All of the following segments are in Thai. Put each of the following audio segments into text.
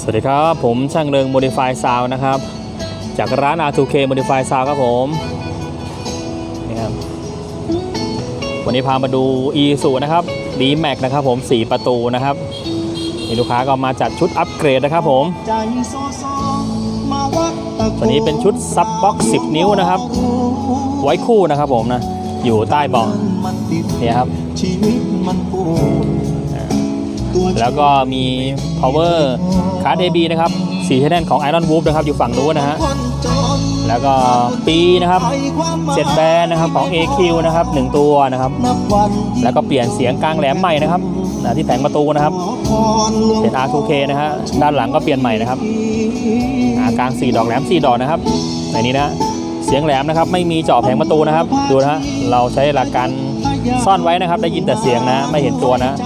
สวัสดีครับ ผมช่างเริง Modify Sound นะครับ จากร้าน R2K Modify Sound ครับผมนี่ครับวันนี้พามาดู e s u นะครับ d m a x นะครับผม 4 ประตูนะครับนี่ลูกค้าก็มาจัดชุดอัปเกรดนะครับผมวัดตะโกตัวนี้เป็นชุดซับบ็อก10 นิ้วนะครับ ไว้คู่นะครับผมนะ อยู่ใต้เบาะเนี่ยครับ แล้วก็มี power card AB นะครับ4 channel ของ Iron Wolf นะครับอยู่ฝั่งนู้นนะฮะแล้วก็ปีนะครับเจ็ดแบนนะครับของ AQ นะครับหนึ่งตัวนะครับ แล้วก็เปลี่ยนเสียงกลางแหลมใหม่นะครับที่แผงประตูนะครับเป็น R2K นะฮะด้านหลังก็เปลี่ยนใหม่นะครับกลาง4ดอกแหลม4ดอกนะครับในนี้นะเสียงแหลมนะครับไม่มีเจาะแผงประตูนะครับ ดูนะฮะเราใช้หลักการซ่อนไว้นะครับ ได้ยินแต่เสียงนะไม่เห็นตัวนะ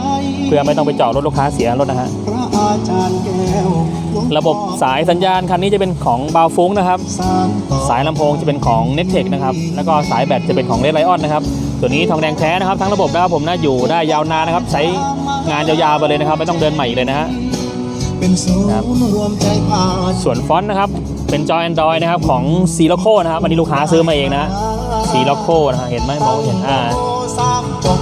เพื่อไม่ต้องไปเจาะรถลูกค้าเสียรถนะฮะพระอาจารย์แก้วหลวงพ่อระบบสายสัญญาณคันนี้จะเป็นของบาวฟุ้งนะครับ สานต่อสายลำโพงจะเป็นของ n e t e c h นะครับแล้วก็สายแบตจะเป็นของ Red Lion นะครับตัวนี้ทองแดงแท้นะครับทั้งระบบนะครับผมนะอยู่ได้ยาวนานนะครับ ใช้งานยาวๆไปเลยนะครับ ไม่ต้องเดินใหม่อีกเลยนะฮะเป็นศูนครับย์รวมใจพาส่วนฟอนต์นะครับ เป็นจอ Android นะครับของ c l o c o นะครับอันนี้ลูกค้าซื้อมาเองนะ c l o c o นะฮะเห็นไหมมองไม่เห็นอ่าสามจบ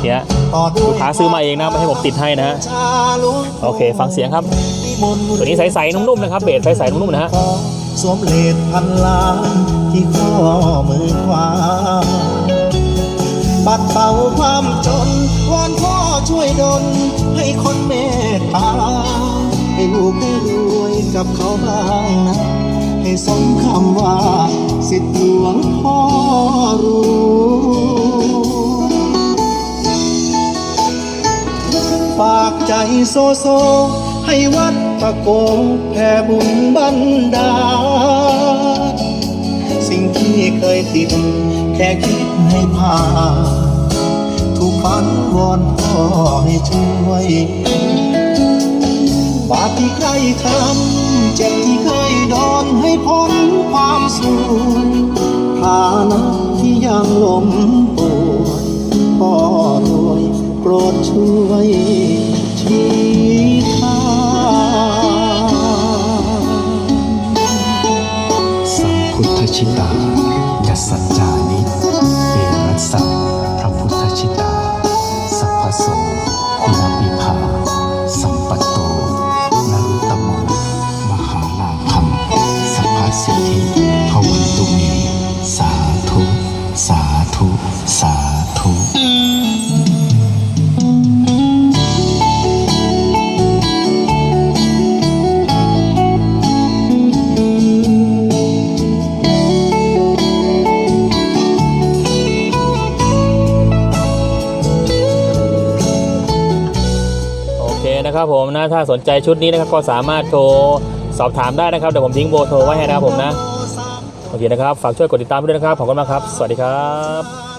เดี๋ยวต่อด้วยลูกค้าซื้อมาเองนะไม่ให้ผมติดให้นะฮะโอเค ฟังเสียงครับ ตัวนี้ใสๆนุ่มๆนะครับเบสใสๆนุ่มๆนะฮะสวมเลดพันล้านที่ข้อมือขวาบัดเป่าความจนวอนพ่อช่วยดลให้คนเมตตาให้ลูกได้รวยกับเขาบ้างนะ ให้สมคำว่าสิทธิหลวงพ่อ ฝากใจโซโซ ให้วัดตะโกแผ่บุญบันดาลสิ่งที่เคยติด แค่คิดให้ผ่านทุกฝันวอนพ่อให้ช่วยบาปที่ใครทำเจ็บที่เคยโดนให้พ้นความสูญฐานะที่ยังล้มป่วยพ่อรวยโปรดช่วย พุทธชิตายัสสัจจานิ เคนะครับผมนะถ้าสนใจชุดนี้นะครับก็สามารถโทรสอบถามได้นะครับเดี๋ยวผมทิ้งเบอร์โทรไว้ให้นะครับผมนะโอเคนะครับฝากช่วยกดติดตามด้วยนะครับขอบคุณมากครับ สวัสดีครับ